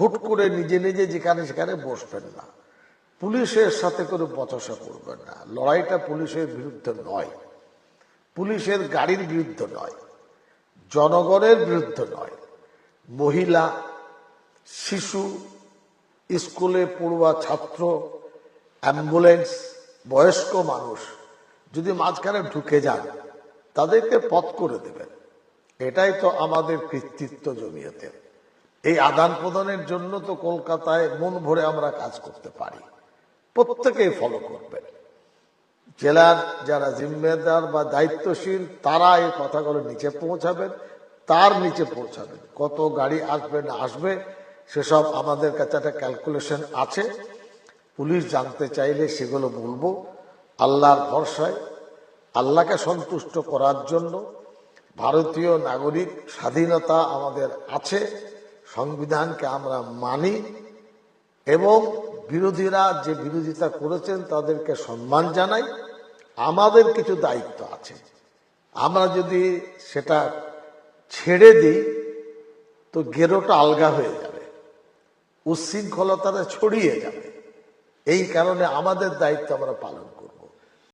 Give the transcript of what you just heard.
হুট করে নিজে নিজে যেখানে সেখানে বসবেন না। পুলিশের সাথে করে বচসা করবেন না। লড়াইটা পুলিশের বিরুদ্ধে নয়। পুলিশের গাড়ির বিরুদ্ধে নয়। জনগণের বিরুদ্ধে নয়। মহিলা, শিশু, স্কুলে পড়ুয়া ছাত্র, অ্যাম্বুলেন্স, বয়স্ক মানুষ যদি মাঝখানে ঢুকে যান, তাদেরকে পথ করে দেবেন। এটাই তো আমাদের কৃতিত্ব জমিয়েতে। এই আদান প্রদানের জন্য তো কলকাতায় মন ভরে আমরা কাজ করতে পারি। প্রত্যেকেই ফলো করবেন। জেলার যারা জিম্মেদার বা দায়িত্বশীল, তারা এই কথাগুলো নিচে পৌঁছাবেন, তার নিচে পৌঁছাবেন। কত গাড়ি আসবে না আসবে, সেসব আমাদের কাছে একটা ক্যালকুলেশন আছে। পুলিশ জানতে চাইলে সেগুলো বলব। আল্লাহর ভরসায়, আল্লাহকে সন্তুষ্ট করার জন্য ভারতীয় নাগরিক স্বাধীনতা আমাদের আছে। সংবিধানকে আমরা মানি এবং বিরোধীরা যে বিরোধিতা করেছেন তাদেরকে সম্মান জানাই। আমাদের কিছু দায়িত্ব আছে। আমরা যদি সেটা ছেড়ে দিই, তো গেরোটা আলগা হয়ে যাবে, উচ্ছৃঙ্খলতাটা ছড়িয়ে যাবে। এই কারণে আমাদের দায়িত্ব আমরা পালন